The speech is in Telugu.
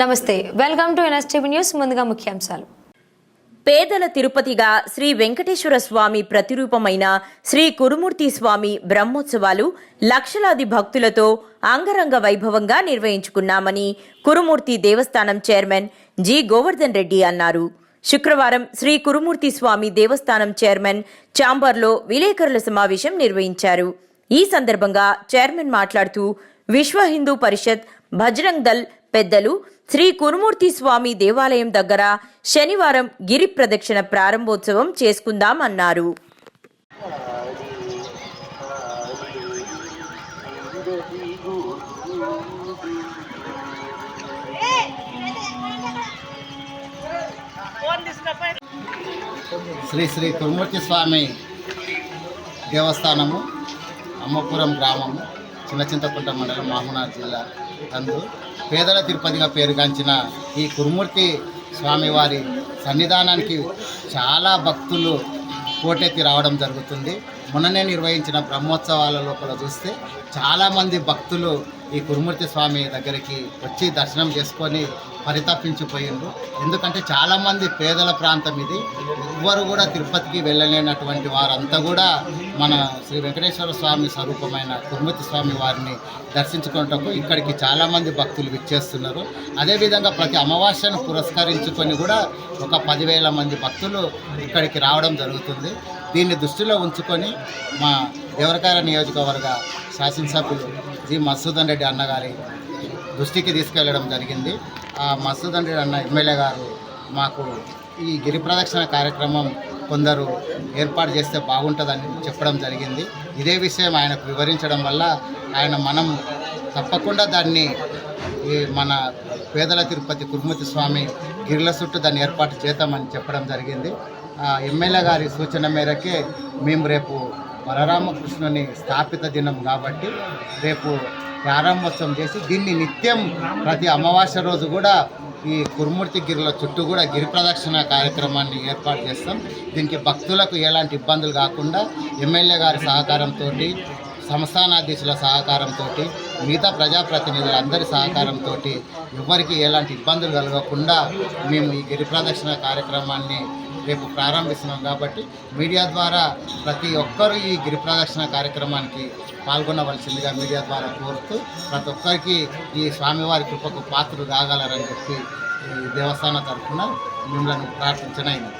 నమస్తే వెల్కమ్ టు ఎన్ఎస్టీవీ న్యూస్ ముందుగా ముఖ్యాంశాలు. పేదల తిరుపతిగా శ్రీ వెంకటేశ్వర స్వామి ప్రతిరూపమైన శ్రీ కురుమూర్తి స్వామి బ్రహ్మోత్సవాలు లక్షలాది భక్తులతో అంగరంగ వైభవంగా నిర్వహించుకున్నామని కురుమూర్తి దేవస్థానం చైర్మన్ జి. గోవర్ధన్ రెడ్డి అన్నారు. శుక్రవారం శ్రీ కురుమూర్తి స్వామి దేవస్థానం చైర్మన్ చాంబర్లో విలేకరుల సమావేశం నిర్వహించారు. ఈ సందర్భంగా చైర్మన్ మాట్లాడుతూ విశ్వ హిందూ పరిషత్ భజరంగ్ దల్ పెద్దలు శ్రీ కురుమూర్తి స్వామి దేవాలయం దగ్గర శనివారం గిరి ప్రదక్షిణ ప్రారంభోత్సవం చేసుకుందామన్నారు. శ్రీ శ్రీ కురుమూర్తి స్వామి దేవస్థానము అమ్మపురం గ్రామము. చిన్న చింతకుంట మండలం మహబూనాథ్ జిల్లా అందు పేదల తిరుపతిగా పేరుగాంచిన ఈ కురుమూర్తి స్వామివారి సన్నిధానానికి చాలా భక్తులు కోటెత్తి రావడం జరుగుతుంది. మొన్ననే నిర్వహించిన బ్రహ్మోత్సవాల లోపల చూస్తే చాలామంది భక్తులు ఈ కురుమూర్తి స్వామి దగ్గరికి వచ్చి దర్శనం చేసుకొని పరితపించిపోయిండ్రు. ఎందుకంటే చాలామంది పేదల ప్రాంతం ఇది. ఎవ్వరు కూడా తిరుపతికి వెళ్ళలేనటువంటి వారంతా కూడా మన శ్రీ వెంకటేశ్వర స్వామి స్వరూపమైన కురుమూర్తి స్వామి వారిని దర్శించుకున్నటకు ఇక్కడికి చాలామంది భక్తులు విచ్చేస్తున్నారు. అదేవిధంగా ప్రతి అమావాస్యను పురస్కరించుకొని కూడా ఒక పదివేల మంది భక్తులు ఇక్కడికి రావడం జరుగుతుంది. దీన్ని దృష్టిలో ఉంచుకొని మా దేవరకాయ నియోజకవర్గ శాసనసభ్యులు జి. మసూదన్ రెడ్డి అన్నగారి దృష్టికి తీసుకెళ్ళడం జరిగింది. ఆ మసూదన్ రెడ్డి అన్న ఎమ్మెల్యే గారు మాకు ఈ గిరి ప్రదక్షిణ కార్యక్రమం కొందరు ఏర్పాటు చేస్తే బాగుంటుందని చెప్పడం జరిగింది. ఇదే విషయం ఆయనకు వివరించడం వల్ల ఆయన మనం తప్పకుండా దాన్ని ఈ మన పేదల తిరుపతి కురుమతి స్వామి గిరిల చుట్టూ దాన్ని ఏర్పాటు చేద్దామని చెప్పడం జరిగింది. ఎమ్మెల్యే గారి సూచన మేరకే మేము రేపు వరరామకృష్ణుని స్థాపిత దినం కాబట్టి రేపు ప్రారంభోత్సవం చేసి దీన్ని నిత్యం ప్రతి అమావాస్య రోజు కూడా ఈ కురుమూర్తి గిరిల చుట్టూ కూడా గిరి ప్రదక్షిణ కార్యక్రమాన్ని ఏర్పాటు చేస్తాం. దీనికి భక్తులకు ఎలాంటి ఇబ్బందులు కాకుండా ఎమ్మెల్యే గారి సహకారంతో సంస్థానాధీశుల సహకారంతో మిగతా ప్రజాప్రతినిధుల అందరి సహకారంతో ఎవరికి ఎలాంటి ఇబ్బందులు కలగకుండా మేము ఈ గిరి ప్రదక్షిణ కార్యక్రమాన్ని రేపు ప్రారంభిస్తున్నాం కాబట్టి మీడియా ద్వారా ప్రతి ఒక్కరూ ఈ గిరి ప్రదక్షిణ కార్యక్రమానికి పాల్గొనవలసిందిగా మీడియా ద్వారా కోరుతూ ప్రతి ఒక్కరికి ఈ స్వామివారి కృపకు పాత్రలు కాగలరని చెప్పి ఈ దేవస్థానం తరఫున మిమ్మల్ని ప్రార్థించనైంది